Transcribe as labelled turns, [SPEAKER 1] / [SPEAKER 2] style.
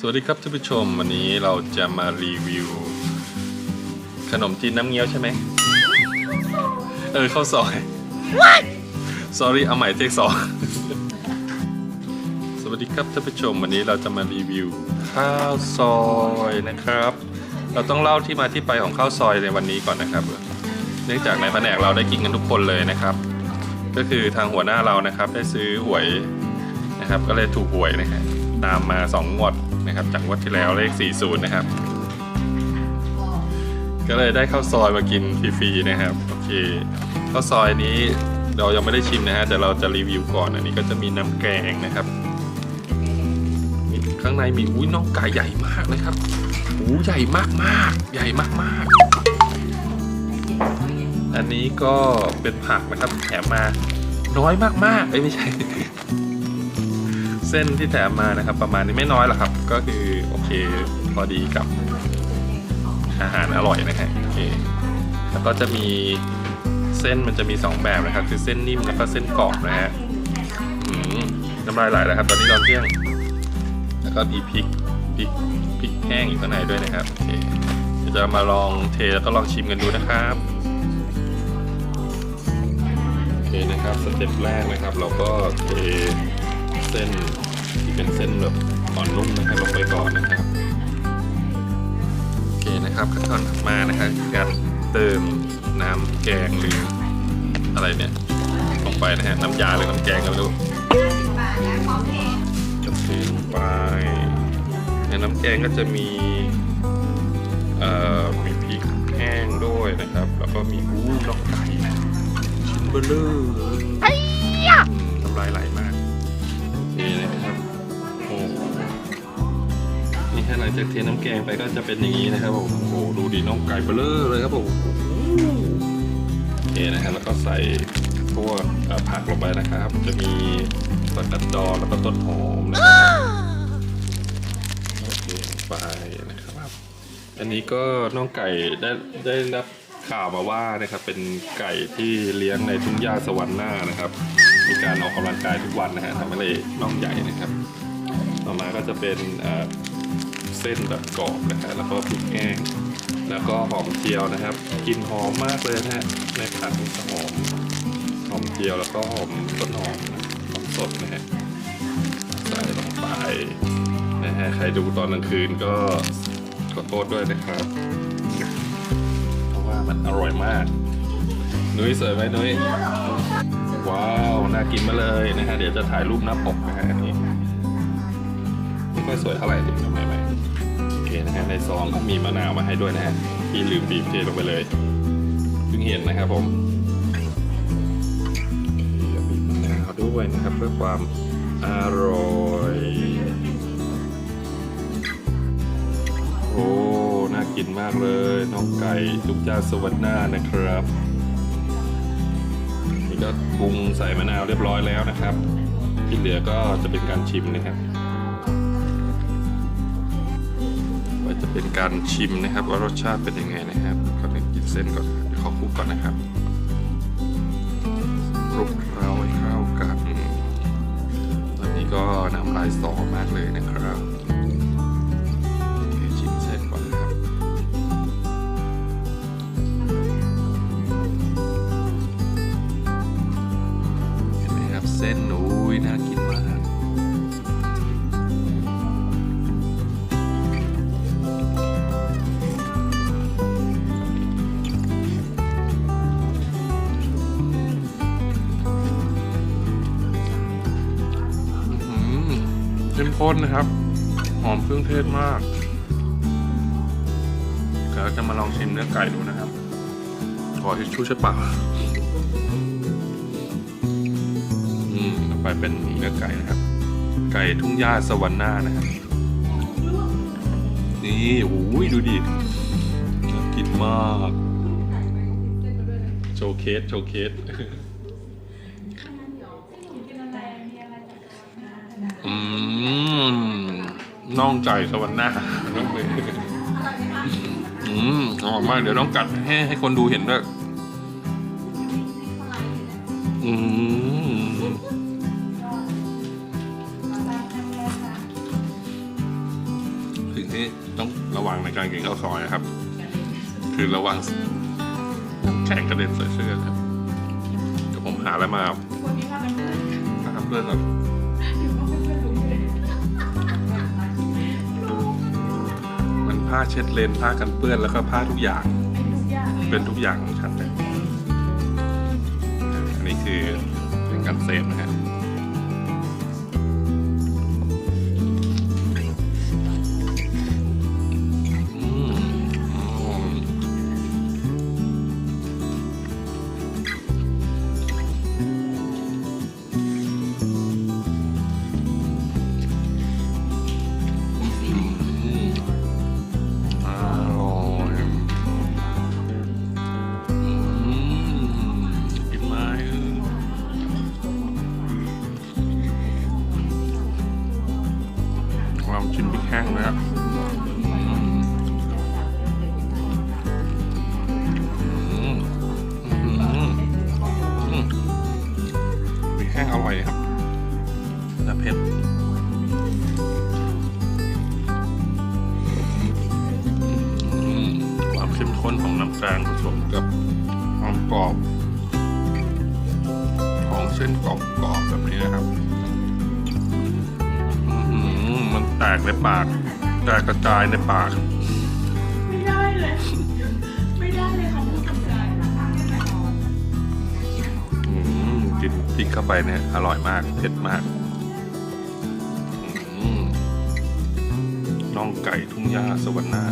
[SPEAKER 1] สวัสดีครับท่านผู้ชมวันนี้เราจะมารีวิว ขนมจีนน้ำเงี้ยวใช่ไหมเออข้าวซอย sorry เอาใหม่เทคสองสวัสดีครับท่านผู้ชมวันนี้เราจะมารีวิว ข้าวซอยนะครับ เราต้องเล่าที่มาที่ไปของข้าวซอยในวันนี้ก่อนนะครับ เนื่องจากในแผนกเราได้กินกันทุกคนเลยนะครับ ก็คือทางหัวหน้าเรานะครับได้ซื้อหวยนะครับ ก็เลยถูกหวยนะฮะตามมา2งวด นะครับ จากงวดที่แล้วเลข 40 นะครับ ก็เลยได้ข้าวซอยมากินฟรีๆนะครับ โอเคข้าวซอยนี้เรายังไม่ได้ชิมนะฮะแต่เราจะรีวิวก่อนอันนี้ก็จะมีน้ำแกงนะครับข้างในมีอุ้ยน่องไก่ใหญ่มากเลยครับหูใหญ่มากๆใหญ่มากๆอันนี้ก็เป็นผักนะครับแถมมาน้อยมากๆเอ้ยไม่ใช่ เส้นที่แถมมานะครับ ประมาณนี้ไม่น้อยหรอกครับ ก็คือโอเคพอดีกับอาหารอร่อยนะฮะโอเคแล้วก็จะมีเส้นมันจะมี 2 แบบนะครับ คือเส้นนิ่มแล้วก็เส้นกรอบนะฮะน้ำลายไหลแล้วครับ ตอนนี้ตอนเที่ยง แล้วก็มีพริกพริกพริกแห้งอยู่ข้างในด้วยนะครับโอเคเดี๋ยวจะมาลองเทแล้วก็ลองชิมกันดูนะครับโอเคนะครับสเต็ปแรกนะครับ เราก็เท เส้นที่เป็นเส้นแบบอ่อนนุ่มนะครับลงไปก่อนนะครับโอเคนะครับขั้นตอนถัดมานะครับคือการเติมน้ำแกงหรืออะไรเนี่ยลงไปนะฮะน้ำยาหรือน้ำแกงก็ไม่รู้จะเทลงไปในน้ำแกงก็จะมีเอ่อมีพริกแห้งด้วยนะครับ แล้วก็มีอู้น่องไก่ชิ้นเบลเลอร์ งจากเทน้ำแกงไปก็จะเป็นอย่างนี้นะครับผมโอ้โหดูดีน้องไก่เบลอเลยครับผมโอเคนะครับแล้วก็ใส่พวกผักลงไปนะครับ จะมีผักกัดดองแล้วก็ต้นหอมนะครับโอเคไปนะครับ อันนี้ก็น้องไก่ได้ได้รับข่าวมาว่านะครับเป็นไก่ที่เลี้ยงในทุ่งหญ้าสวรรค์หน้านะครับ มีการออกกำลังกายทุกวันนะฮะทำให้เลยน้องใหญ่นะครับ ต่อมาก็จะเป็น เส้นแบบกรอบนะฮะแล้วก็พริกแห้งแล้วก็หอมเจียวนะครับกลิ่นหอมมากเลยนะฮะในผัดมันจะหอมหอมเจียวแล้วก็หอมต้นหอมหอมสดนะฮะใส่ลงไปนะฮะใครดูตอนกลางคืนก็ขอโทษด้วยนะครับ เพราะว่ามันอร่อยมาก นุ้ยสวยไหมนุ้ยว้าวน่ากินมาเลยนะฮะเดี๋ยวจะถ่ายรูปหน้าปกนะฮะอันนี้ไม่ค่อยสวยเท่าไหร่ดิทำไมไหมโอ เคนะฮะในซองก็มีมะนาวมาให้ด้วยนะฮะที่ลืมบีบเทลงไปเลยเพิ่งเห็นนะครับผมบีบมะนาวด้วยนะครับ เพื่อความอร่อยโอ้น่ากินมากเลยน้องไก่ทุกจ้าสวรรค์หน้านะครับนี่ก็ปรุงใส่มะนาวเรียบร้อยแล้วนะครับ ที่เหลือก็จะเป็นการชิมนะครับ จะเป็นการชิมนะครับ ว่ารสชาติเป็นยังไงนะครับก่อนอื่นกินเส้นก่อนเดี๋ยวขอคลุกก่อนนะครับคลุกเคล้าให้เข้ากันตอนนี้ก็น้ำลายสอมากเลยนะครับเคชิมเส้นก่อนนะครับเห็นไหมครับเส้นอุ้ยน่ากิน มข้นนะครับ หอมเครื่องเทศมากเดี๋ยวเราจะมาลองชิมเนื้อไก่ดูนะครับ ขอทิชชู่ใช่ปะอืมต่อไปเป็นเนื้อไก่นะครับ ไก่ทุ่งหญ้าสวรรค์หน้านะครับ นี่โอ้ยดูดิน่ากินมากโชว์เคสโชว์เคสอืม น่องไก่สวรรค์หน้าน้องเบย์อืมอร่อยมากเดี๋ยวต้องกัดให้ให้คนดูเห็นด้วย อืมสิ่งที่ต้องระวังในการกินข้าวซอยนะครับ คือระวังน้ำแข็งกระเด็นใส่เสื้อครับ เดี๋ยวผมหาอะไรมา
[SPEAKER 2] คนนี้ถ้าเป็นเพื่อน
[SPEAKER 1] นะครับ ผ้าเช็ดเลนผ้ากันเปื้อนแล้วก็ผ้าทุกอย่าง
[SPEAKER 2] เป็นทุกอย่าง
[SPEAKER 1] ของฉันเลยอันนี้คือเป็นการเซฟนะฮะ ชิมพริกแห้งนะครับอืมอืมอืมอืมพริกแห้งอร่อยครับแต่เผ็ดความเข้มข้นของน้ำแกงผสมกับความกรอบ ของเส้นกรอบๆแบบนี้นะครับมันแตกในปาก กกระจายในปาก
[SPEAKER 2] ไม่ได้เลย ไม่ได้เลยเขาพูดกับ
[SPEAKER 1] อืมกินพริกเข้าไปเนี่ย อร่อยมาก เผ็ดมาก อืมน่องไก่ทุ่งหญ้าสวรรณา